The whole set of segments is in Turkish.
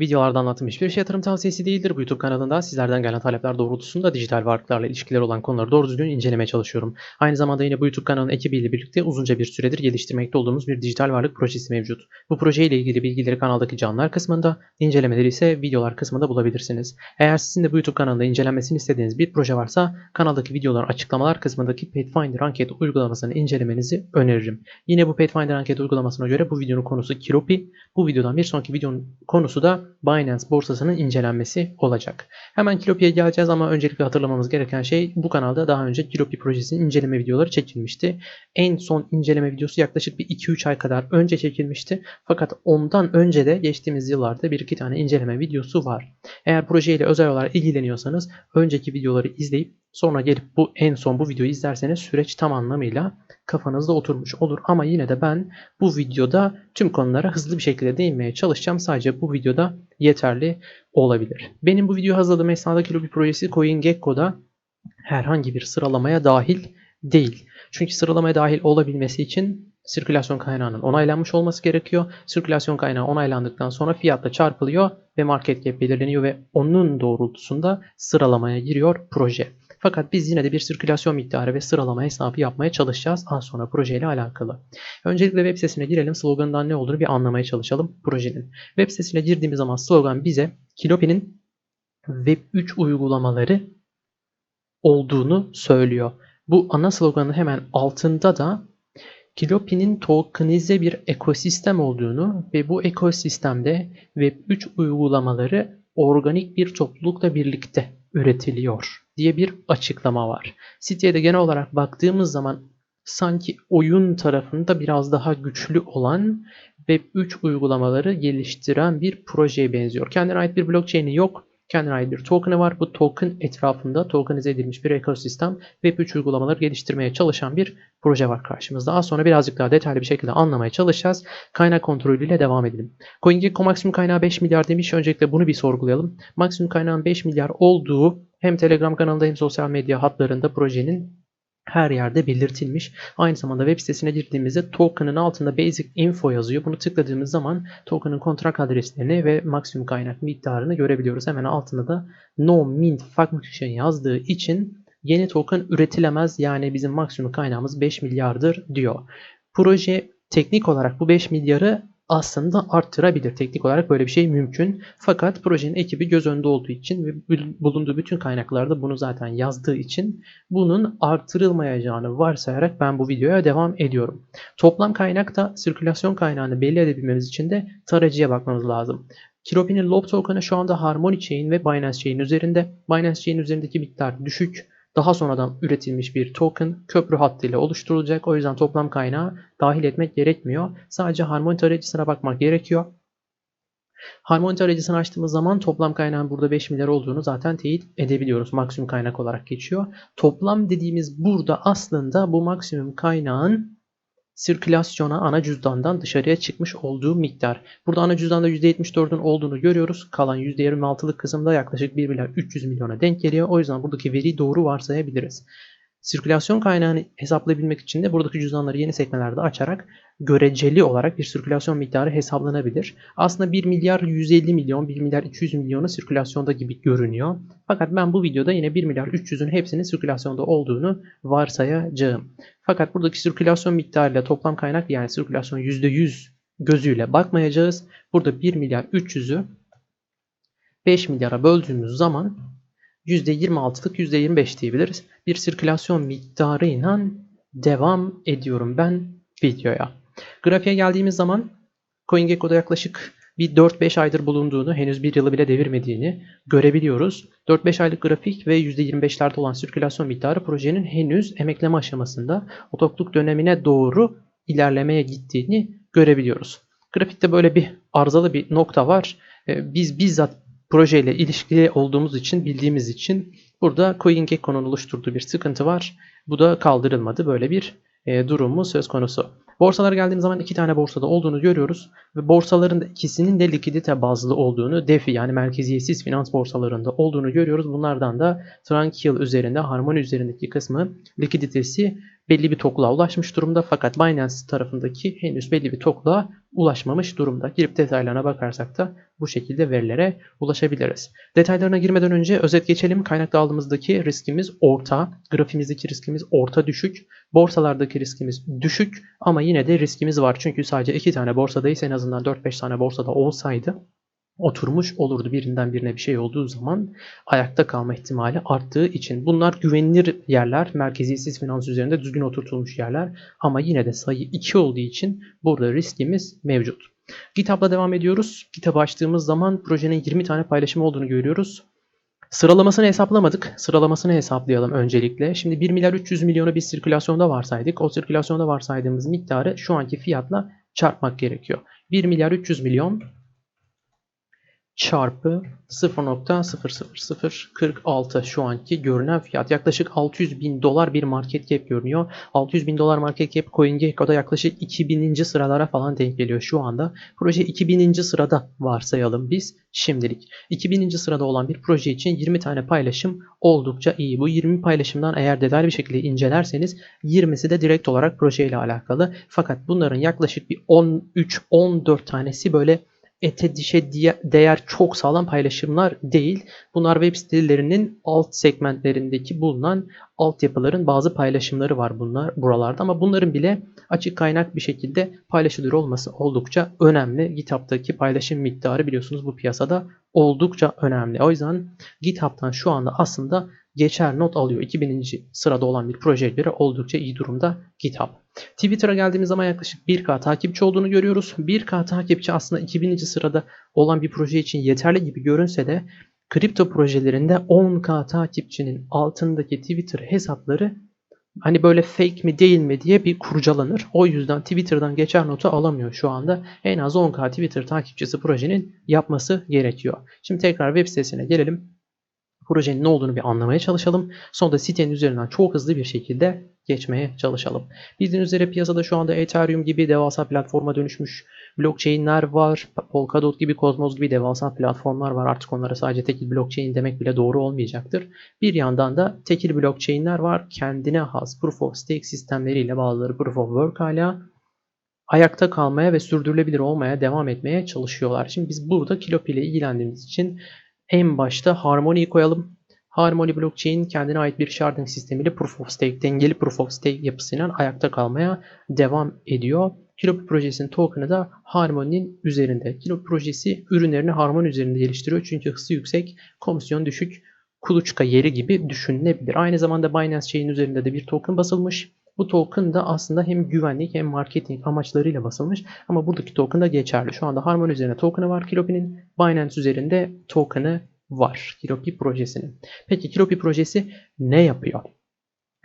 Videolarda anlattığım hiçbir şey yatırım tavsiyesi değildir. Bu YouTube kanalında sizlerden gelen talepler doğrultusunda dijital varlıklarla ilişkileri olan konuları doğru düzgün incelemeye çalışıyorum. Aynı zamanda yine bu YouTube kanalının ekibiyle birlikte uzunca bir süredir geliştirmekte olduğumuz bir dijital varlık projesi mevcut. Bu projeyle ilgili bilgileri kanaldaki canlılar kısmında, incelemeleri ise videolar kısmında bulabilirsiniz. Eğer sizin de bu YouTube kanalında incelenmesini istediğiniz bir proje varsa kanaldaki videoların açıklamalar kısmındaki Pathfinder anket uygulamasını incelemenizi öneririm. Yine bu Pathfinder anket uygulamasına göre bu videonun konusu Kiropi. Bu videodan bir sonraki videonun konusu da Binance borsasının incelenmesi olacak. Hemen Kilopi'ye geleceğiz ama öncelikle hatırlamamız gereken şey bu kanalda daha önce Kilopi projesinin inceleme videoları çekilmişti. En son inceleme videosu yaklaşık bir 2-3 ay kadar önce çekilmişti. Fakat ondan önce de geçtiğimiz yıllarda bir iki tane inceleme videosu var. Eğer projeyle özel olarak ilgileniyorsanız önceki videoları izleyip sonra gelip bu en son bu videoyu izlerseniz süreç tam anlamıyla kafanızda oturmuş olur. Ama yine de ben bu videoda tüm konulara hızlı bir şekilde değinmeye çalışacağım. Sadece bu videoda yeterli olabilir. Benim bu video hazırladığım esnadaki lobi projesi CoinGecko'da herhangi bir sıralamaya dahil değil. Çünkü sıralamaya dahil olabilmesi için sirkülasyon kaynağının onaylanmış olması gerekiyor. Sirkülasyon kaynağı onaylandıktan sonra fiyatla çarpılıyor ve market cap belirleniyor ve onun doğrultusunda sıralamaya giriyor proje. Fakat biz yine de bir sirkülasyon miktarı ve sıralama hesabı yapmaya çalışacağız az sonra projeyle alakalı. Öncelikle web sitesine girelim. Sloganından ne olduğunu bir anlamaya çalışalım projenin. Web sitesine girdiğimiz zaman slogan bize Kilopi'nin Web3 uygulamaları olduğunu söylüyor. Bu ana sloganın hemen altında da Kilopi'nin tokenize bir ekosistem olduğunu ve bu ekosistemde Web3 uygulamaları organik bir toplulukla birlikte üretiliyor diye bir açıklama var. Siteye de genel olarak baktığımız zaman sanki oyun tarafında biraz daha güçlü olan Web3 uygulamaları geliştiren bir projeye benziyor. Kendine ait bir blockchain'i yok. Kendine ait bir token'ı var. Bu token etrafında tokenize edilmiş bir ekosistem Web3 uygulamaları geliştirmeye çalışan bir proje var karşımızda. Az sonra birazcık daha detaylı bir şekilde anlamaya çalışacağız. Kaynak kontrolüyle devam edelim. CoinGecko maksimum kaynağı 5 milyar demiş. Öncelikle bunu bir sorgulayalım. Maksimum kaynağın 5 milyar olduğu hem Telegram kanalında hem sosyal medya hatlarında projenin her yerde belirtilmiş. Aynı zamanda web sitesine girdiğimizde token'ın altında basic info yazıyor. Bunu tıkladığımız zaman token'ın kontrak adreslerini ve maksimum kaynak miktarını görebiliyoruz. Hemen altında da no mint function yazdığı için yeni token üretilemez. Yani bizim maksimum kaynağımız 5 milyardır diyor. Proje teknik olarak bu 5 milyarı aslında arttırabilir. Teknik olarak böyle bir şey mümkün. Fakat projenin ekibi göz önünde olduğu için ve bulunduğu bütün kaynaklarda bunu zaten yazdığı için bunun artırılmayacağını varsayarak ben bu videoya devam ediyorum. Toplam kaynakta sirkülasyon kaynağını belli edebilmemiz için de tarayıcıya bakmamız lazım. Kilopi'nin Lob token'ı şu anda Harmony Chain ve Binance Chain üzerinde. Binance Chain üzerindeki miktar düşük daha sonradan üretilmiş bir token köprü hattıyla oluşturulacak. O yüzden toplam kaynağı dahil etmek gerekmiyor. Sadece harmoni tarayıcısına bakmak gerekiyor. Harmoni tarayıcısını açtığımız zaman toplam kaynağın burada 5 milyar olduğunu zaten teyit edebiliyoruz. Maksimum kaynak olarak geçiyor. Toplam dediğimiz burada aslında bu maksimum kaynağın sirkülasyona ana cüzdandan dışarıya çıkmış olduğu miktar. Burada ana cüzdanda %74'ün olduğunu görüyoruz. Kalan %26'lık kısımda yaklaşık 1 milyar 300 milyona denk geliyor. O yüzden buradaki veriyi doğru varsayabiliriz. Sirkülasyon kaynağını hesaplayabilmek için de buradaki cüzdanları yeni sekmelerde açarak göreceli olarak bir sirkülasyon miktarı hesaplanabilir. Aslında 1 milyar 150 milyon, 1 milyar 200 milyonu sirkülasyonda gibi görünüyor. Fakat ben bu videoda yine 1 milyar 300'ün hepsinin sirkülasyonda olduğunu varsayacağım. Fakat buradaki sirkülasyon miktarıyla toplam kaynak yani sirkülasyon %100 gözüyle bakmayacağız. Burada 1 milyar 300'ü 5 milyara böldüğümüz zaman %26'lık %25 diyebiliriz. Bir sirkülasyon miktarıyla devam ediyorum ben videoya. Grafiğe geldiğimiz zaman CoinGecko'da yaklaşık bir 4-5 aydır bulunduğunu, henüz bir yılı bile devirmediğini görebiliyoruz. 4-5 aylık grafik ve %25'lerde olan sirkülasyon miktarı projenin henüz emekleme aşamasında otokluk dönemine doğru ilerlemeye gittiğini görebiliyoruz. Grafikte böyle bir arızalı bir nokta var. Ee, biz bizzat projeyle ilişkili olduğumuz için, bildiğimiz için burada CoinGecko'nun oluşturduğu bir sıkıntı var. Bu da kaldırılmadı. Böyle bir e, durumu söz konusu. Borsalara geldiğimiz zaman iki tane borsada olduğunu görüyoruz ve borsaların ikisinin de likidite bazlı olduğunu, DeFi yani merkeziyetsiz finans borsalarında olduğunu görüyoruz. Bunlardan da Tranquil üzerinde, Harmony üzerindeki kısmı likiditesi belli bir tokluğa ulaşmış durumda fakat Binance tarafındaki henüz belli bir tokluğa ulaşmamış durumda. Girip detaylarına bakarsak da bu şekilde verilere ulaşabiliriz. Detaylarına girmeden önce özet geçelim. Kaynakta aldığımızdaki riskimiz orta, grafimizdeki riskimiz orta düşük, borsalardaki riskimiz düşük ama yine de riskimiz var. Çünkü sadece iki tane borsadayız en azından 4-5 tane borsada olsaydı oturmuş olurdu. Birinden birine bir şey olduğu zaman ayakta kalma ihtimali arttığı için. Bunlar güvenilir yerler, merkeziyetsiz finans üzerinde düzgün oturtulmuş yerler ama yine de sayı 2 olduğu için burada riskimiz mevcut. GitHub'la devam ediyoruz. GitHub açtığımız zaman projenin 20 tane paylaşım olduğunu görüyoruz. Sıralamasını hesaplamadık. Sıralamasını hesaplayalım öncelikle. Şimdi 1 milyar 300 milyonu bir sirkülasyonda varsaydık. O sirkülasyonda varsaydığımız miktarı şu anki fiyatla çarpmak gerekiyor. 1 milyar 300 milyon çarpı 0.00046 şu anki görünen fiyat. Yaklaşık 600 bin dolar bir market cap görünüyor. 600 bin dolar market cap CoinGecko'da yaklaşık 2000. sıralara falan denk geliyor şu anda. Proje 2000. sırada varsayalım biz şimdilik. 2000. sırada olan bir proje için 20 tane paylaşım oldukça iyi. Bu 20 paylaşımdan eğer detaylı bir şekilde incelerseniz 20'si de direkt olarak projeyle alakalı. Fakat bunların yaklaşık bir 13-14 tanesi böyle ete dişe değer çok sağlam paylaşımlar değil. Bunlar web sitelerinin alt segmentlerindeki bulunan altyapıların bazı paylaşımları var bunlar buralarda ama bunların bile açık kaynak bir şekilde paylaşılır olması oldukça önemli. GitHub'daki paylaşım miktarı biliyorsunuz bu piyasada oldukça önemli. O yüzden GitHub'tan şu anda aslında geçer not alıyor. 2000. sırada olan bir projeye göre oldukça iyi durumda GitHub. Twitter'a geldiğimiz zaman yaklaşık 1K takipçi olduğunu görüyoruz. 1K takipçi aslında 2000. sırada olan bir proje için yeterli gibi görünse de kripto projelerinde 10K takipçinin altındaki Twitter hesapları hani böyle fake mi değil mi diye bir kurcalanır. O yüzden Twitter'dan geçer notu alamıyor şu anda. En az 10K Twitter takipçisi projenin yapması gerekiyor. Şimdi tekrar web sitesine gelelim projenin ne olduğunu bir anlamaya çalışalım. Sonra da sitenin üzerinden çok hızlı bir şekilde geçmeye çalışalım. Bildiğiniz üzere piyasada şu anda Ethereum gibi devasa platforma dönüşmüş blockchain'ler var. Polkadot gibi, Cosmos gibi devasa platformlar var. Artık onlara sadece tekil blockchain demek bile doğru olmayacaktır. Bir yandan da tekil blockchain'ler var. Kendine has proof of stake sistemleriyle bazıları proof of work hala ayakta kalmaya ve sürdürülebilir olmaya devam etmeye çalışıyorlar. Şimdi biz burada Kilopi ile ilgilendiğimiz için en başta Harmony'yi koyalım. Harmony blockchain kendine ait bir sharding sistemiyle proof of stake, dengeli proof of stake yapısıyla ayakta kalmaya devam ediyor. Kilo projesinin token'ı da Harmony'nin üzerinde. Kilo projesi ürünlerini Harmony üzerinde geliştiriyor çünkü hızı yüksek, komisyon düşük, kuluçka yeri gibi düşünülebilir. Aynı zamanda Binance Chain üzerinde de bir token basılmış. Bu token da aslında hem güvenlik hem marketing amaçlarıyla basılmış ama buradaki token da geçerli. Şu anda Harmony üzerine token'ı var Kilopi'nin. Binance üzerinde token'ı var Kilopi projesinin. Peki Kilopi projesi ne yapıyor?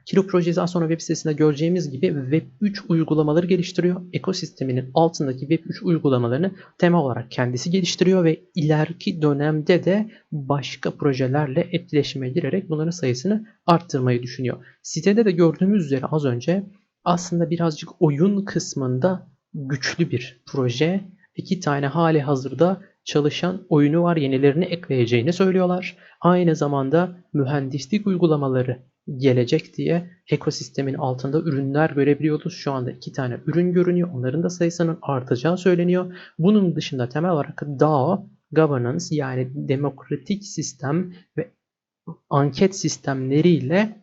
Kilo projesi az sonra web sitesinde göreceğimiz gibi Web3 uygulamaları geliştiriyor. Ekosisteminin altındaki Web3 uygulamalarını temel olarak kendisi geliştiriyor ve ileriki dönemde de başka projelerle etkileşime girerek bunların sayısını arttırmayı düşünüyor. Sitede de gördüğümüz üzere az önce aslında birazcık oyun kısmında güçlü bir proje. İki tane hali hazırda çalışan oyunu var yenilerini ekleyeceğini söylüyorlar. Aynı zamanda mühendislik uygulamaları gelecek diye ekosistemin altında ürünler görebiliyoruz. Şu anda iki tane ürün görünüyor. Onların da sayısının artacağı söyleniyor. Bunun dışında temel olarak DAO, governance yani demokratik sistem ve anket sistemleriyle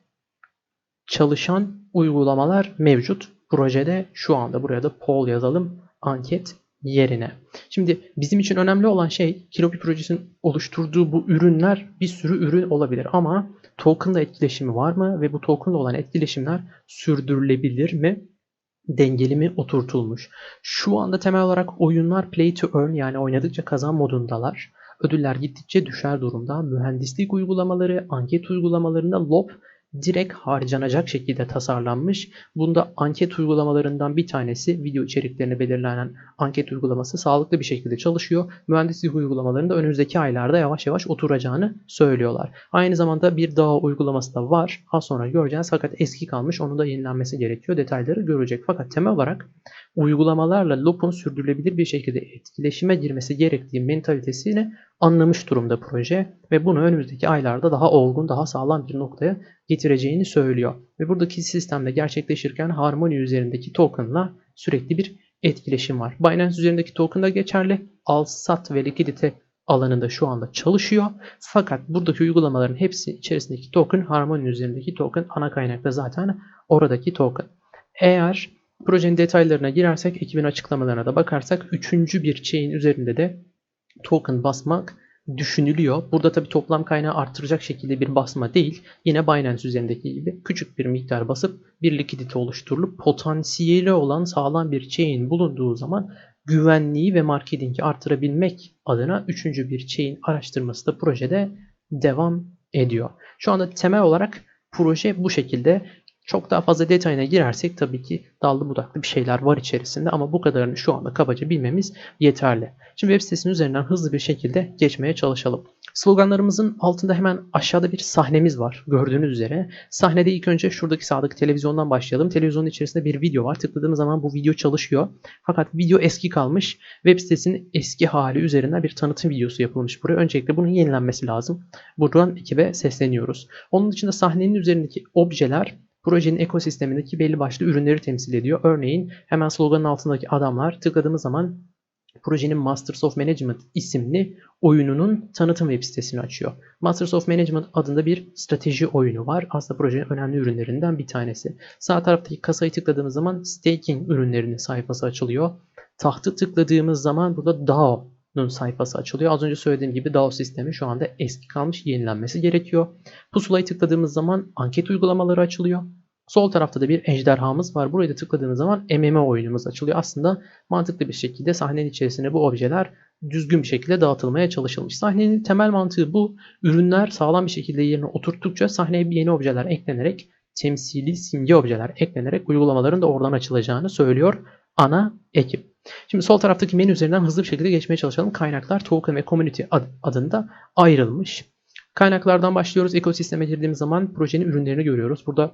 çalışan uygulamalar mevcut. Projede şu anda buraya da poll yazalım. Anket yerine. Şimdi bizim için önemli olan şey Kilopi projesinin oluşturduğu bu ürünler bir sürü ürün olabilir ama token'la etkileşimi var mı ve bu token'la olan etkileşimler sürdürülebilir mi? Dengeli mi oturtulmuş? Şu anda temel olarak oyunlar play to earn yani oynadıkça kazan modundalar. Ödüller gittikçe düşer durumda. Mühendislik uygulamaları, anket uygulamalarında lob direkt harcanacak şekilde tasarlanmış. Bunda anket uygulamalarından bir tanesi video içeriklerini belirlenen anket uygulaması sağlıklı bir şekilde çalışıyor. Mühendislik uygulamalarında önümüzdeki aylarda yavaş yavaş oturacağını söylüyorlar. Aynı zamanda bir daha uygulaması da var. Az sonra göreceğiz fakat eski kalmış onun da yenilenmesi gerekiyor. Detayları görecek. Fakat temel olarak uygulamalarla Loop'un sürdürülebilir bir şekilde etkileşime girmesi gerektiği mentalitesini anlamış durumda proje ve bunu önümüzdeki aylarda daha olgun, daha sağlam bir noktaya getireceğini söylüyor. Ve buradaki sistemde gerçekleşirken Harmony üzerindeki token'la sürekli bir etkileşim var. Binance üzerindeki token da geçerli. Al, sat ve likidite alanında şu anda çalışıyor. Fakat buradaki uygulamaların hepsi içerisindeki token Harmony üzerindeki token ana kaynakta zaten oradaki token. Eğer projenin detaylarına girersek ekibin açıklamalarına da bakarsak üçüncü bir chain üzerinde de token basmak düşünülüyor. Burada tabi toplam kaynağı arttıracak şekilde bir basma değil. Yine Binance üzerindeki gibi küçük bir miktar basıp bir likidite oluşturulup potansiyeli olan sağlam bir chain bulunduğu zaman güvenliği ve marketingi artırabilmek adına üçüncü bir chain araştırması da projede devam ediyor. Şu anda temel olarak proje bu şekilde. Çok daha fazla detayına girersek tabii ki dallı budaklı bir şeyler var içerisinde ama bu kadarını şu anda kabaca bilmemiz yeterli. Şimdi web sitesinin üzerinden hızlı bir şekilde geçmeye çalışalım. Sloganlarımızın altında hemen aşağıda bir sahnemiz var gördüğünüz üzere. Sahnede ilk önce şuradaki sağdaki televizyondan başlayalım. Televizyonun içerisinde bir video var. Tıkladığımız zaman bu video çalışıyor. Fakat video eski kalmış. Web sitesinin eski hali üzerinden bir tanıtım videosu yapılmış buraya. Öncelikle bunun yenilenmesi lazım. Buradan ekibe sesleniyoruz. Onun dışında sahnenin üzerindeki objeler projenin ekosistemindeki belli başlı ürünleri temsil ediyor. Örneğin hemen sloganın altındaki adamlar tıkladığımız zaman projenin Masters of Management isimli oyununun tanıtım web sitesini açıyor. Masters of Management adında bir strateji oyunu var. Aslında projenin önemli ürünlerinden bir tanesi. Sağ taraftaki kasayı tıkladığımız zaman staking ürünlerinin sayfası açılıyor. Tahtı tıkladığımız zaman burada DAO sayfası açılıyor. Az önce söylediğim gibi DAO sistemi şu anda eski kalmış yenilenmesi gerekiyor. Pusulayı tıkladığımız zaman anket uygulamaları açılıyor. Sol tarafta da bir ejderhamız var. Buraya da tıkladığınız zaman MMO oyunumuz açılıyor. Aslında mantıklı bir şekilde sahnenin içerisine bu objeler düzgün bir şekilde dağıtılmaya çalışılmış. Sahnenin temel mantığı bu. Ürünler sağlam bir şekilde yerine oturttukça sahneye bir yeni objeler eklenerek temsili simge objeler eklenerek uygulamaların da oradan açılacağını söylüyor ana ekip. Şimdi sol taraftaki menü üzerinden hızlı bir şekilde geçmeye çalışalım. Kaynaklar token ve community adında ayrılmış. Kaynaklardan başlıyoruz. Ekosisteme girdiğimiz zaman projenin ürünlerini görüyoruz. Burada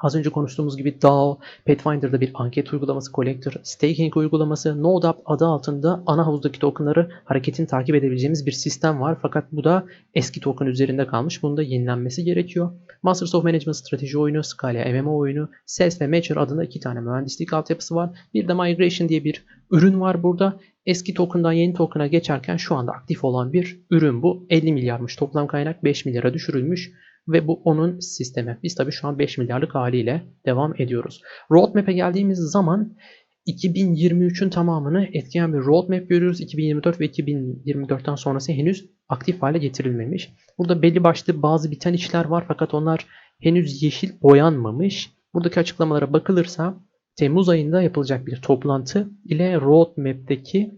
Az önce konuştuğumuz gibi DAO, Pathfinder'da bir anket uygulaması, Collector, Staking uygulaması, NodeUp adı altında ana havuzdaki tokenları hareketini takip edebileceğimiz bir sistem var. Fakat bu da eski token üzerinde kalmış. Bunun da yenilenmesi gerekiyor. Masters of Management strateji oyunu, Scala MMO oyunu, Sales ve Mature adında iki tane mühendislik altyapısı var. Bir de Migration diye bir ürün var burada. Eski token'dan yeni token'a geçerken şu anda aktif olan bir ürün bu. 50 milyarmış toplam kaynak 5 milyara düşürülmüş ve bu onun sistemi. Biz tabii şu an 5 milyarlık haliyle devam ediyoruz. Roadmap'e geldiğimiz zaman 2023'ün tamamını etkileyen bir roadmap görüyoruz. 2024 ve 2024'ten sonrası henüz aktif hale getirilmemiş. Burada belli başlı bazı biten işler var fakat onlar henüz yeşil boyanmamış. Buradaki açıklamalara bakılırsa Temmuz ayında yapılacak bir toplantı ile roadmap'teki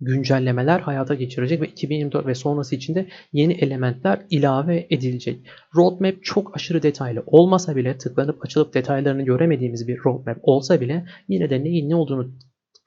güncellemeler hayata geçirecek ve 2024 ve sonrası için de yeni elementler ilave edilecek. Roadmap çok aşırı detaylı olmasa bile tıklanıp açılıp detaylarını göremediğimiz bir roadmap olsa bile yine de neyin ne olduğunu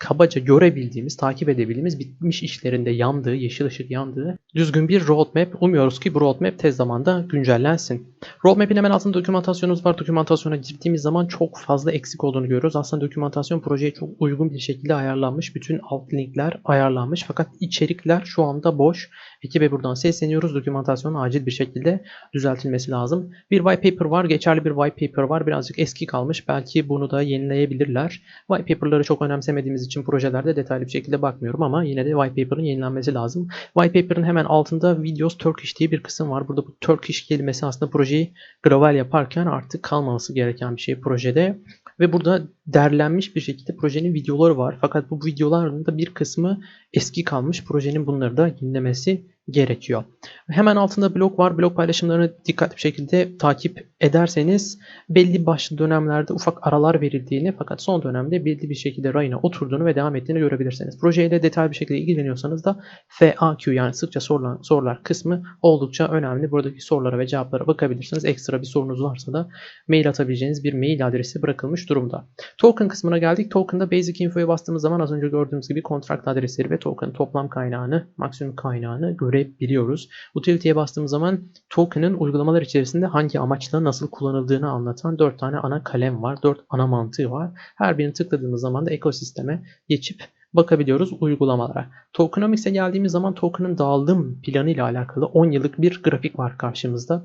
kabaca görebildiğimiz, takip edebildiğimiz bitmiş işlerinde yandığı, yeşil ışık yandığı düzgün bir roadmap. Umuyoruz ki bu roadmap tez zamanda güncellensin. Roadmap'in hemen altında dokümantasyonumuz var. Dokümantasyona girdiğimiz zaman çok fazla eksik olduğunu görüyoruz. Aslında dokümantasyon projeye çok uygun bir şekilde ayarlanmış. Bütün alt linkler ayarlanmış. Fakat içerikler şu anda boş. Ekibe buradan sesleniyoruz. Dokümantasyonun acil bir şekilde düzeltilmesi lazım. Bir white paper var. Geçerli bir white paper var. Birazcık eski kalmış. Belki bunu da yenileyebilirler. White paper'ları çok önemsemediğimiz için projelerde detaylı bir şekilde bakmıyorum ama yine de white paper'ın yenilenmesi lazım. White paper'ın hemen altında Videos Turkish diye bir kısım var. Burada bu Turkish kelimesi aslında projeyi gravel yaparken artık kalmaması gereken bir şey projede. Ve burada derlenmiş bir şekilde projenin videoları var. Fakat bu videoların da bir kısmı eski kalmış. Projenin bunları da yenilemesi gerekiyor. Hemen altında blog var. Blog paylaşımlarını dikkatli bir şekilde takip ederseniz belli başlı dönemlerde ufak aralar verildiğini fakat son dönemde belli bir şekilde rayına oturduğunu ve devam ettiğini görebilirsiniz. Projeyle detaylı bir şekilde ilgileniyorsanız da FAQ yani sıkça sorulan sorular kısmı oldukça önemli. Buradaki sorulara ve cevaplara bakabilirsiniz. Ekstra bir sorunuz varsa da mail atabileceğiniz bir mail adresi bırakılmış durumda. Token kısmına geldik. Token'da Basic Info'ya bastığımız zaman az önce gördüğümüz gibi kontrakt adresleri ve token toplam kaynağını, maksimum kaynağını görebiliyoruz. Utility'ye bastığımız zaman token'ın uygulamalar içerisinde hangi amaçla nasıl kullanıldığını anlatan 4 tane ana kalem var. 4 ana mantığı var. Her birini tıkladığımız zaman da ekosisteme geçip bakabiliyoruz uygulamalara. Tokenomics'e geldiğimiz zaman token'ın dağılım planı ile alakalı 10 yıllık bir grafik var karşımızda.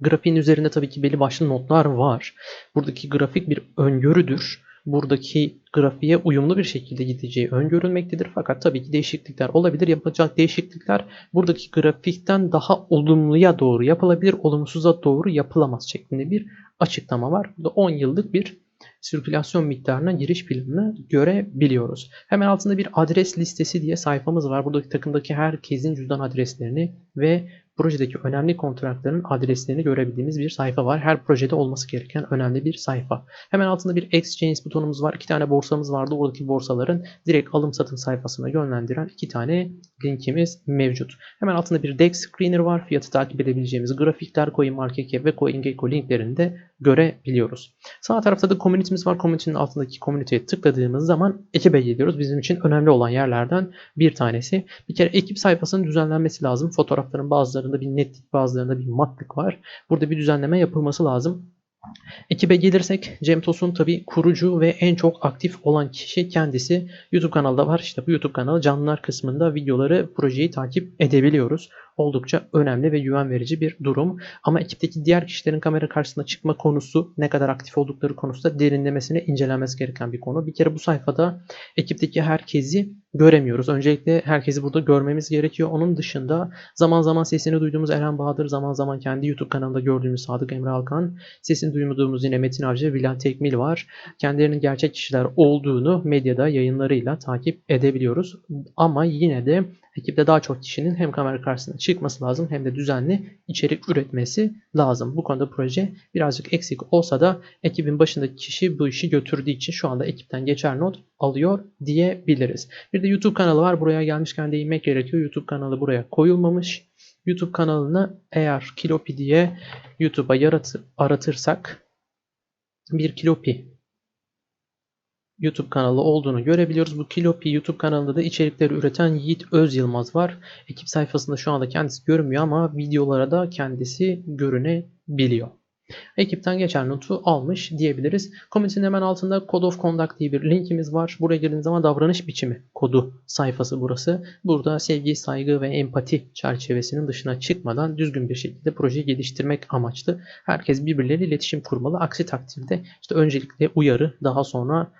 Grafiğin üzerinde tabii ki belli başlı notlar var. Buradaki grafik bir öngörüdür. Buradaki grafiğe uyumlu bir şekilde gideceği öngörülmektedir. Fakat tabii ki değişiklikler olabilir. Yapılacak değişiklikler buradaki grafikten daha olumluya doğru yapılabilir, olumsuza doğru yapılamaz şeklinde bir açıklama var. Burada 10 yıllık bir sirkülasyon miktarına giriş planını görebiliyoruz. Hemen altında bir adres listesi diye sayfamız var. Buradaki takımdaki herkesin cüzdan adreslerini ve projedeki önemli kontratların adreslerini görebildiğimiz bir sayfa var. Her projede olması gereken önemli bir sayfa. Hemen altında bir exchange butonumuz var. İki tane borsamız vardı. Oradaki borsaların direkt alım satım sayfasına yönlendiren iki tane linkimiz mevcut. Hemen altında bir DEX screener var. Fiyatı takip edebileceğimiz grafikler, CoinMarketCap ve CoinGecko linklerini de görebiliyoruz. Sağ tarafta da community'miz var. Community'nin altındaki community'ye tıkladığımız zaman ekibe geliyoruz. Bizim için önemli olan yerlerden bir tanesi. Bir kere ekip sayfasının düzenlenmesi lazım. Fotoğrafların bazılarında bir netlik, bazılarında bir matlık var. Burada bir düzenleme yapılması lazım. Ekibe gelirsek Cem Tosun tabi kurucu ve en çok aktif olan kişi kendisi. YouTube kanalda var. İşte bu YouTube kanalı canlılar kısmında videoları, projeyi takip edebiliyoruz. Oldukça önemli ve güven verici bir durum. Ama ekipteki diğer kişilerin kamera karşısına çıkma konusu, ne kadar aktif oldukları konusunda derinlemesine incelenmesi gereken bir konu. Bir kere bu sayfada ekipteki herkesi göremiyoruz. Öncelikle herkesi burada görmemiz gerekiyor. Onun dışında zaman zaman sesini duyduğumuz Eren Bahadır, zaman zaman kendi YouTube kanalında gördüğümüz Sadık Emre Alkan, sesini duymadığımız yine Metin Avcı, Bülent Tekmil var. Kendilerinin gerçek kişiler olduğunu medyada yayınlarıyla takip edebiliyoruz. Ama yine de ekipte daha çok kişinin hem kamera karşısına çıkması lazım hem de düzenli içerik üretmesi lazım. Bu konuda proje birazcık eksik olsa da ekibin başındaki kişi bu işi götürdüğü için şu anda ekipten geçer not alıyor diyebiliriz. Bir de YouTube kanalı var. Buraya gelmişken değinmek gerekiyor. YouTube kanalı buraya koyulmamış. YouTube kanalını eğer Kilopi diye YouTube'a aratırsak bir Kilopi YouTube kanalı olduğunu görebiliyoruz. Bu Kilopi YouTube kanalında da içerikleri üreten Yiğit Öz Yılmaz var. Ekip sayfasında şu anda kendisi görünmüyor ama videolara da kendisi görünebiliyor. Ekipten geçen notu almış diyebiliriz. Community'nin hemen altında Code of Conduct diye bir linkimiz var. Buraya girdiğiniz zaman davranış biçimi kodu sayfası burası. Burada sevgi, saygı ve empati çerçevesinin dışına çıkmadan düzgün bir şekilde projeyi geliştirmek amaçlı. Herkes birbirleriyle iletişim kurmalı. Aksi takdirde işte öncelikle uyarı daha sonra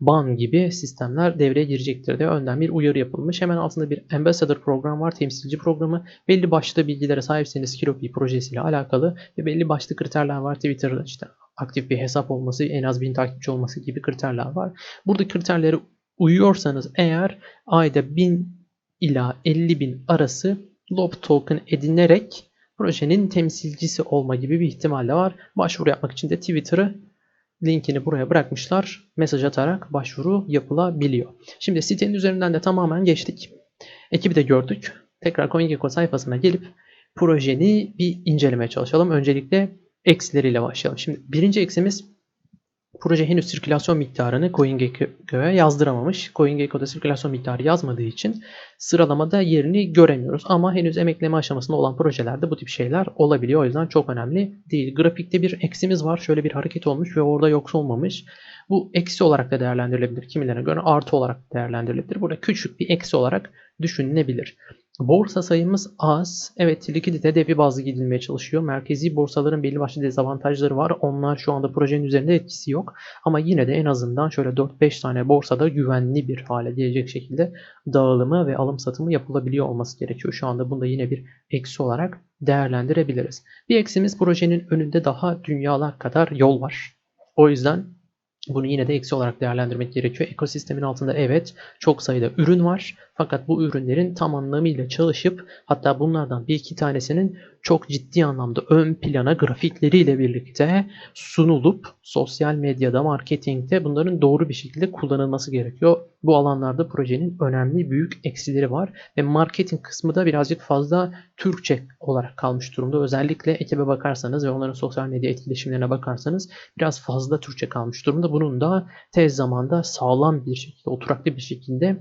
ban gibi sistemler devreye girecektir diye önden bir uyarı yapılmış. Hemen altında bir Ambassador program var. Temsilci programı. Belli başlı bilgilere sahipseniz Kilopi projesiyle alakalı ve belli başlı kriterler var. Twitter'da işte aktif bir hesap olması, en az 1000 takipçi olması gibi kriterler var. Burada kriterlere uyuyorsanız eğer ayda 1000 ila 50 bin arası lob token edinerek projenin temsilcisi olma gibi bir ihtimal de var. Başvuru yapmak için de Twitter'ı linkini buraya bırakmışlar. Mesaj atarak başvuru yapılabiliyor. Şimdi sitenin üzerinden de tamamen geçtik. Ekibi de gördük. Tekrar CoinGecko sayfasına gelip projeni bir incelemeye çalışalım. Öncelikle eksileriyle başlayalım. Şimdi birinci eksimiz Proje henüz sirkülasyon miktarını CoinGecko'ya yazdıramamış. CoinGecko'da sirkülasyon miktarı yazmadığı için sıralamada yerini göremiyoruz. Ama henüz emekleme aşamasında olan projelerde bu tip şeyler olabiliyor. O yüzden çok önemli değil. Grafikte bir eksimiz var. Şöyle bir hareket olmuş ve orada yoksa olmamış. Bu eksi olarak da değerlendirilebilir. Kimilerine göre artı olarak değerlendirilebilir. Burada küçük bir eksi olarak düşünülebilir. Borsa sayımız az. Evet likidite devi bazlı gidilmeye çalışıyor. Merkezi borsaların belli başlı dezavantajları var. Onlar şu anda projenin üzerinde etkisi yok. Ama yine de en azından şöyle 4-5 tane borsada güvenli bir hale gelecek şekilde dağılımı ve alım satımı yapılabiliyor olması gerekiyor. Şu anda bunu da yine bir eksi olarak değerlendirebiliriz. Bir eksimiz projenin önünde daha dünyalar kadar yol var. O yüzden bunu yine de eksi olarak değerlendirmek gerekiyor. Ekosistemin altında evet çok sayıda ürün var. Fakat bu ürünlerin tam anlamıyla çalışıp hatta bunlardan bir iki tanesinin çok ciddi anlamda ön plana grafikleriyle birlikte sunulup sosyal medyada, marketingte bunların doğru bir şekilde kullanılması gerekiyor. Bu alanlarda projenin önemli büyük eksileri var ve marketing kısmı da birazcık fazla Türkçe olarak kalmış durumda. Özellikle ekibe bakarsanız ve onların sosyal medya etkileşimlerine bakarsanız biraz fazla Türkçe kalmış durumda. Bunun da tez zamanda sağlam bir şekilde, oturaklı bir şekilde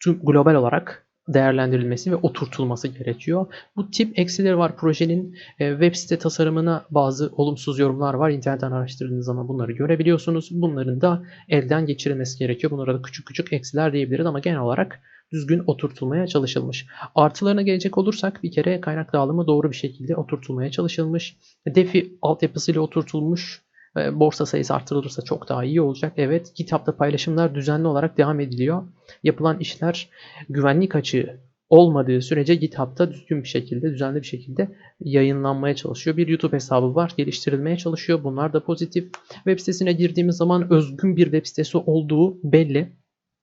tüm global olarak değerlendirilmesi ve oturtulması gerekiyor. Bu tip eksileri var projenin. E, web site tasarımına bazı olumsuz yorumlar var. İnternetten araştırdığınız zaman bunları görebiliyorsunuz. Bunların da elden geçirilmesi gerekiyor. Bunlara da küçük küçük eksiler diyebiliriz ama genel olarak düzgün oturtulmaya çalışılmış. Artılarına gelecek olursak bir kere kaynak dağılımı doğru bir şekilde oturtulmaya çalışılmış. DeFi altyapısıyla oturtulmuş. E, borsa sayısı artırılırsa çok daha iyi olacak. Evet GitHub'da paylaşımlar düzenli olarak devam ediliyor. Yapılan işler güvenlik açığı olmadığı sürece GitHub'da düzgün bir şekilde, düzenli bir şekilde yayınlanmaya çalışıyor. Bir YouTube hesabı var, geliştirilmeye çalışıyor. Bunlar da pozitif. Web sitesine girdiğimiz zaman özgün bir web sitesi olduğu belli.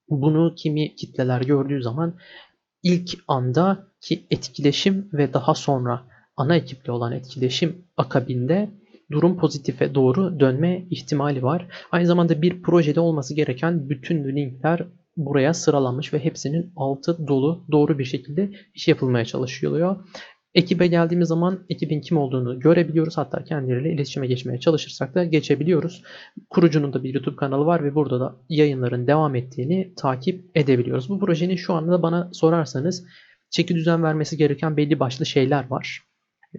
Bunu kimi kitleler gördüğü zaman ilk anda ki etkileşim ve daha sonra ana ekiple olan etkileşim akabinde durum pozitife doğru dönme ihtimali var. Aynı zamanda bir projede olması gereken bütün linkler buraya sıralanmış ve hepsinin altı dolu doğru bir şekilde iş yapılmaya çalışılıyor. Ekibe geldiğimiz zaman ekibin kim olduğunu görebiliyoruz. Hatta kendileriyle iletişime geçmeye çalışırsak da geçebiliyoruz. Kurucunun da bir YouTube kanalı var ve burada da yayınların devam ettiğini takip edebiliyoruz. Bu projenin şu anda da bana sorarsanız çeki düzen vermesi gereken belli başlı şeyler var.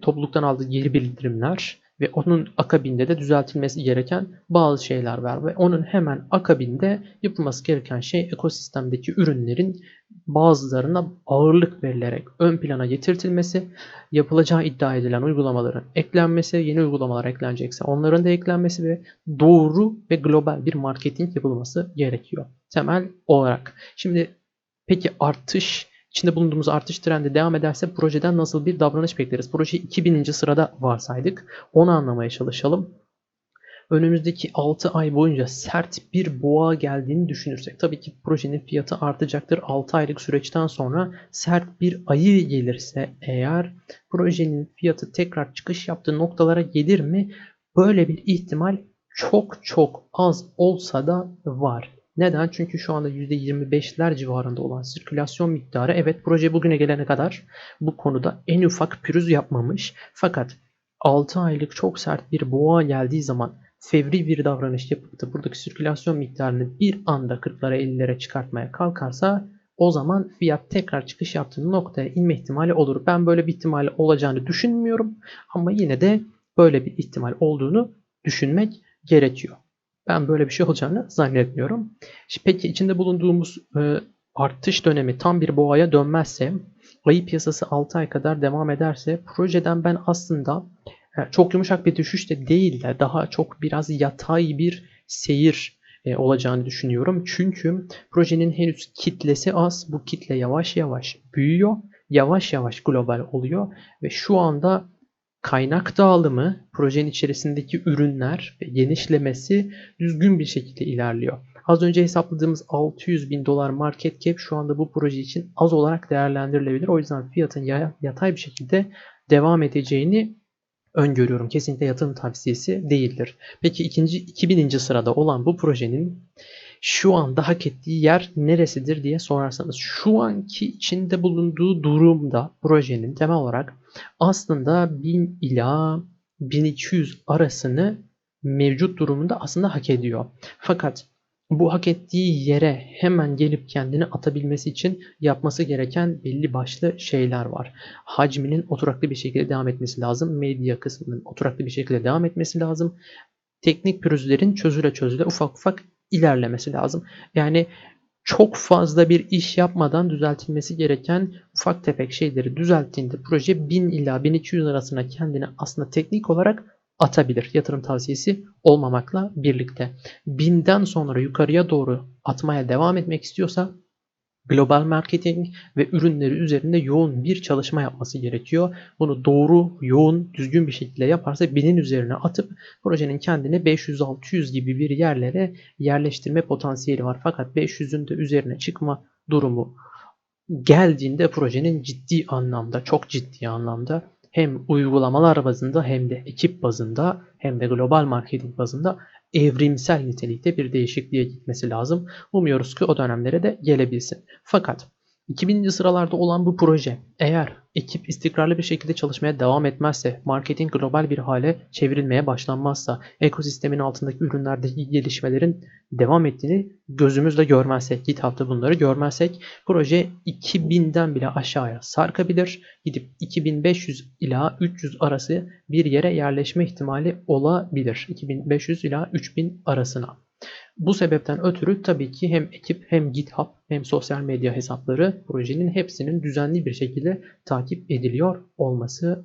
Topluluktan aldığı geri bildirimler, ve onun akabinde de düzeltilmesi gereken bazı şeyler var ve onun hemen akabinde yapılması gereken şey ekosistemdeki ürünlerin bazılarına ağırlık verilerek ön plana getirtilmesi, yapılacağı iddia edilen uygulamaların eklenmesi, yeni uygulamalar eklenecekse onların da eklenmesi ve doğru ve global bir marketing yapılması gerekiyor. Temel olarak. Şimdi peki artış içinde bulunduğumuz artış trendi devam ederse projeden nasıl bir davranış bekleriz? Proje 2000. sırada varsaydık. Onu anlamaya çalışalım. Önümüzdeki 6 ay boyunca sert bir boğa geldiğini düşünürsek tabii ki projenin fiyatı artacaktır. 6 aylık süreçten sonra sert bir ayı gelirse eğer projenin fiyatı tekrar çıkış yaptığı noktalara gelir mi? Böyle bir ihtimal çok çok az olsa da var. Neden? Çünkü şu anda %25'ler civarında olan sirkülasyon miktarı evet proje bugüne gelene kadar bu konuda en ufak pürüz yapmamış. Fakat 6 aylık çok sert bir boğa geldiği zaman fevri bir davranış yapıp da buradaki sirkülasyon miktarını bir anda 40'lara 50'lere çıkartmaya kalkarsa o zaman fiyat tekrar çıkış yaptığı noktaya inme ihtimali olur. Ben böyle bir ihtimal olacağını düşünmüyorum ama yine de böyle bir ihtimal olduğunu düşünmek gerekiyor. Ben böyle bir şey olacağını zannetmiyorum. Peki içinde bulunduğumuz e, artış dönemi tam bir boğaya dönmezse, ayı piyasası 6 ay kadar devam ederse projeden ben aslında e, çok yumuşak bir düşüş de değil de daha çok biraz yatay bir seyir e, olacağını düşünüyorum. Çünkü projenin henüz kitlesi az. Bu kitle yavaş yavaş büyüyor. Yavaş yavaş global oluyor ve şu anda kaynak dağılımı, projenin içerisindeki ürünler ve genişlemesi düzgün bir şekilde ilerliyor. Az önce hesapladığımız 600 bin dolar market cap şu anda bu proje için az olarak değerlendirilebilir. O yüzden fiyatın yatay bir şekilde devam edeceğini öngörüyorum. Kesinlikle yatırım tavsiyesi değildir. Peki ikinci 2000. sırada olan bu projenin şu anda hak ettiği yer neresidir diye sorarsanız şu anki içinde bulunduğu durumda projenin temel olarak aslında 1000 ila 1200 arasını mevcut durumunda aslında hak ediyor. Fakat bu hak ettiği yere hemen gelip kendini atabilmesi için yapması gereken belli başlı şeyler var. Hacminin oturaklı bir şekilde devam etmesi lazım. Medya kısmının oturaklı bir şekilde devam etmesi lazım. Teknik pürüzlerin çözüle çözüle ufak ufak ilerlemesi lazım. Yani çok fazla bir iş yapmadan düzeltilmesi gereken ufak tefek şeyleri düzelttiğinde proje 1000 ila 1200 arasına kendini aslında teknik olarak atabilir. Yatırım tavsiyesi olmamakla birlikte. 1000'den sonra yukarıya doğru atmaya devam etmek istiyorsa global marketing ve ürünleri üzerinde yoğun bir çalışma yapması gerekiyor. Bunu doğru, yoğun, düzgün bir şekilde yaparsa binin üzerine atıp projenin kendini 500-600 gibi bir yerlere yerleştirme potansiyeli var. Fakat 500'ün de üzerine çıkma durumu geldiğinde projenin ciddi anlamda, çok ciddi anlamda hem uygulamalar bazında hem de ekip bazında hem de global marketing bazında evrimsel nitelikte bir değişikliğe gitmesi lazım. Umuyoruz ki o dönemlere de gelebilsin. Fakat 2000'li sıralarda olan bu proje eğer ekip istikrarlı bir şekilde çalışmaya devam etmezse, marketing global bir hale çevrilmeye başlanmazsa, ekosistemin altındaki ürünlerdeki gelişmelerin devam ettiğini gözümüzle görmezsek, GitHub'da bunları görmezsek proje 2000'den bile aşağıya sarkabilir. Gidip 2500 ila 300 arası bir yere yerleşme ihtimali olabilir. 2500 ila 3000 arasına. Bu sebepten ötürü tabii ki hem ekip hem GitHub hem sosyal medya hesapları projenin hepsinin düzenli bir şekilde takip ediliyor olması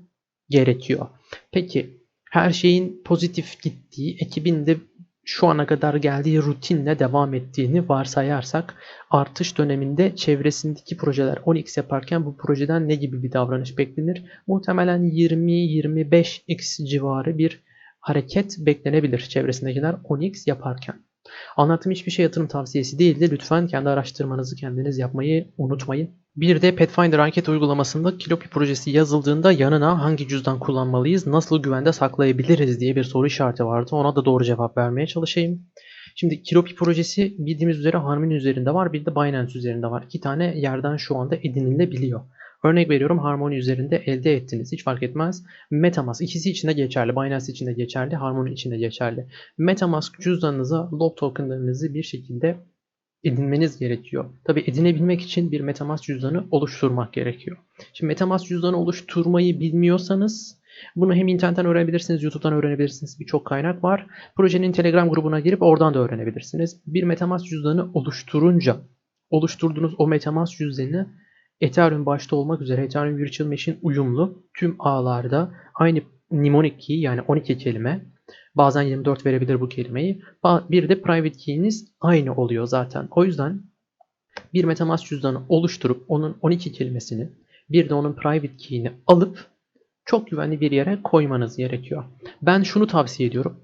gerekiyor. Peki her şeyin pozitif gittiği, ekibin de şu ana kadar geldiği rutinle devam ettiğini varsayarsak artış döneminde çevresindeki projeler 10x yaparken bu projeden ne gibi bir davranış beklenir? Muhtemelen 20-25x civarı bir hareket beklenebilir çevresindekiler 10x yaparken. Anlattığım hiçbir şey yatırım tavsiyesi değildi. Lütfen kendi araştırmanızı kendiniz yapmayı unutmayın. Bir de Pathfinder anket uygulamasında Kilopi projesi yazıldığında yanına hangi cüzdan kullanmalıyız, nasıl güvende saklayabiliriz diye bir soru işareti vardı. Ona da doğru cevap vermeye çalışayım. Şimdi Kilopi projesi bildiğimiz üzere Harmony üzerinde var, bir de Binance üzerinde var. İki tane yerden şu anda edinilebiliyor. Örnek veriyorum Harmony üzerinde elde ettiniz. Hiç fark etmez. Metamask ikisi için de geçerli. Binance için de geçerli. Harmony için de geçerli. Metamask cüzdanınıza lob tokenlarınızı bir şekilde edinmeniz gerekiyor. Tabi edinebilmek için bir Metamask cüzdanı oluşturmak gerekiyor. Şimdi Metamask cüzdanı oluşturmayı bilmiyorsanız bunu hem internetten öğrenebilirsiniz, YouTube'dan öğrenebilirsiniz. Birçok kaynak var. Projenin Telegram grubuna girip oradan da öğrenebilirsiniz. Bir Metamask cüzdanı oluşturunca oluşturduğunuz o Metamask cüzdanını Ethereum başta olmak üzere Ethereum Virtual Machine uyumlu tüm ağlarda aynı mnemonic key yani 12 kelime bazen 24 verebilir bu kelimeyi. Bir de private key'iniz aynı oluyor zaten. O yüzden bir MetaMask cüzdanı oluşturup onun 12 kelimesini bir de onun private key'ini alıp çok güvenli bir yere koymanız gerekiyor. Ben şunu tavsiye ediyorum.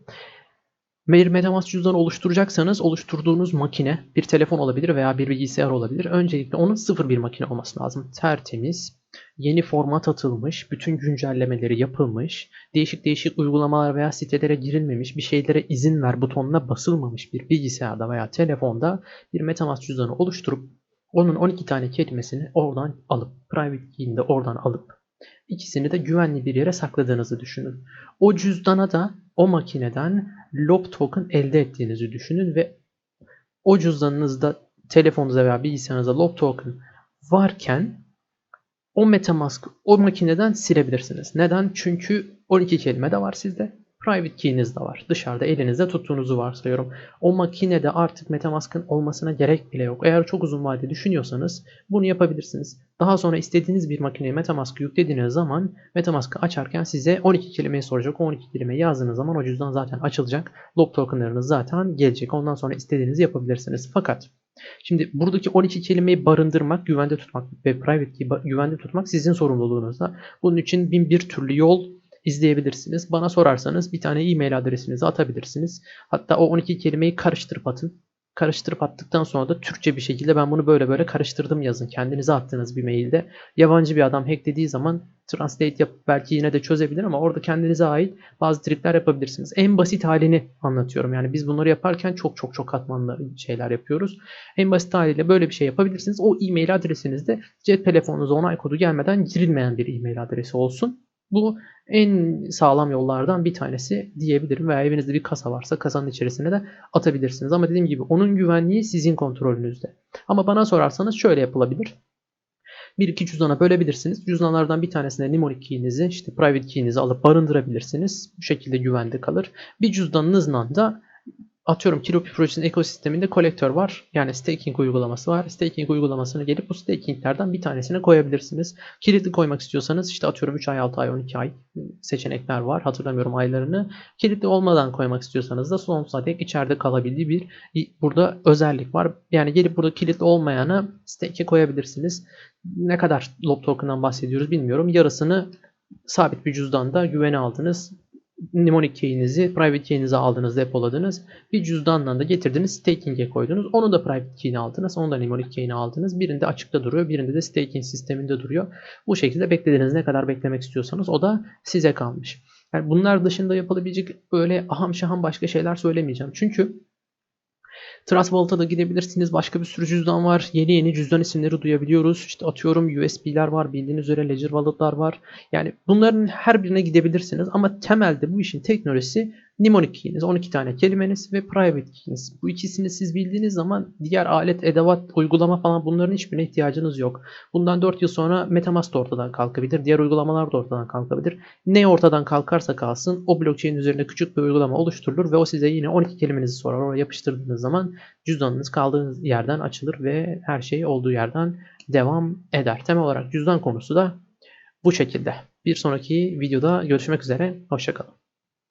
Bir MetaMask cüzdanı oluşturacaksanız oluşturduğunuz makine bir telefon olabilir veya bir bilgisayar olabilir. Öncelikle onun sıfır bir makine olması lazım. Tertemiz, yeni format atılmış, bütün güncellemeleri yapılmış, değişik değişik uygulamalar veya sitelere girilmemiş, bir şeylere izin ver butonuna basılmamış bir bilgisayarda veya telefonda bir MetaMask cüzdanı oluşturup onun 12 tane kelimesini oradan alıp, private key'ini de oradan alıp ikisini de güvenli bir yere sakladığınızı düşünün. O cüzdana da o makineden lob token elde ettiğinizi düşünün ve o cüzdanınızda telefonunuzda veya bilgisayarınızda lob token varken o Metamask o makineden silebilirsiniz. Neden? Çünkü 12 kelime de var sizde. Private key'iniz de var. Dışarıda elinizde tuttuğunuzu varsayıyorum. O makinede artık Metamask'ın olmasına gerek bile yok. Eğer çok uzun vade düşünüyorsanız bunu yapabilirsiniz. Daha sonra istediğiniz bir makineye Metamask'ı yüklediğiniz zaman Metamask'ı açarken size 12 kelimeyi soracak. O 12 kelimeyi yazdığınız zaman o cüzdan zaten açılacak. Lob tokenlarınız zaten gelecek. Ondan sonra istediğinizi yapabilirsiniz. Fakat Şimdi buradaki 12 kelimeyi barındırmak, güvende tutmak ve private key güvende tutmak sizin sorumluluğunuzda. Bunun için bin bir türlü yol izleyebilirsiniz. Bana sorarsanız bir tane e-mail adresinizi atabilirsiniz. Hatta o 12 kelimeyi karıştırıp atın. Karıştırıp attıktan sonra da Türkçe bir şekilde ben bunu böyle böyle karıştırdım yazın. Kendinize attığınız bir mailde. Yabancı bir adam hacklediği zaman translate yapıp belki yine de çözebilir ama orada kendinize ait bazı trikler yapabilirsiniz. En basit halini anlatıyorum. Yani biz bunları yaparken çok çok çok katmanlı şeyler yapıyoruz. En basit haliyle böyle bir şey yapabilirsiniz. O e-mail adresinizde cep telefonunuza onay kodu gelmeden girilmeyen bir e-mail adresi olsun. Bu en sağlam yollardan bir tanesi diyebilirim. Veya evinizde bir kasa varsa kasanın içerisine de atabilirsiniz. Ama dediğim gibi onun güvenliği sizin kontrolünüzde. Ama bana sorarsanız şöyle yapılabilir. Bir iki cüzdana bölebilirsiniz. Cüzdanlardan bir tanesine mnemonic key'inizi, işte private key'inizi alıp barındırabilirsiniz. Bu şekilde güvende kalır. Bir cüzdanınızla da atıyorum Kilopi projesinin ekosisteminde kolektör var. Yani staking uygulaması var. Staking uygulamasını gelip bu stakinglerden bir tanesine koyabilirsiniz. Kilitli koymak istiyorsanız işte atıyorum 3 ay, 6 ay, 12 ay seçenekler var. Hatırlamıyorum aylarını. Kilitli olmadan koymak istiyorsanız da sonsuza dek içeride kalabildiği bir burada özellik var. Yani gelip burada kilitli olmayanı stake'e koyabilirsiniz. Ne kadar lob token'dan bahsediyoruz bilmiyorum. Yarısını sabit bir cüzdanda güvene aldınız mnemonic key'inizi, private key'inizi aldınız, depoladınız. Bir cüzdanla da getirdiniz, staking'e koydunuz. Onu da private key'ini aldınız, onu da mnemonic key'ini aldınız. Birinde açıkta duruyor, birinde de staking sisteminde duruyor. Bu şekilde beklediğiniz ne kadar beklemek istiyorsanız o da size kalmış. Yani bunlar dışında yapılabilecek öyle aham şaham başka şeyler söylemeyeceğim. Çünkü Trust Wallet'a da gidebilirsiniz. Başka bir sürü cüzdan var. Yeni yeni cüzdan isimleri duyabiliyoruz. İşte atıyorum USB'ler var. Bildiğiniz üzere Ledger Wallet'lar var. Yani bunların her birine gidebilirsiniz. Ama temelde bu işin teknolojisi mnemonic key'iniz, 12 tane kelimeniz ve private key'iniz. Bu ikisini siz bildiğiniz zaman diğer alet, edevat, uygulama falan bunların hiçbirine ihtiyacınız yok. Bundan 4 yıl sonra Metamask da ortadan kalkabilir. Diğer uygulamalar da ortadan kalkabilir. Ne ortadan kalkarsa kalsın o blockchain üzerinde küçük bir uygulama oluşturulur ve o size yine 12 kelimenizi sorar. Oraya yapıştırdığınız zaman cüzdanınız kaldığınız yerden açılır ve her şey olduğu yerden devam eder. Temel olarak cüzdan konusu da bu şekilde. Bir sonraki videoda görüşmek üzere. Hoşçakalın.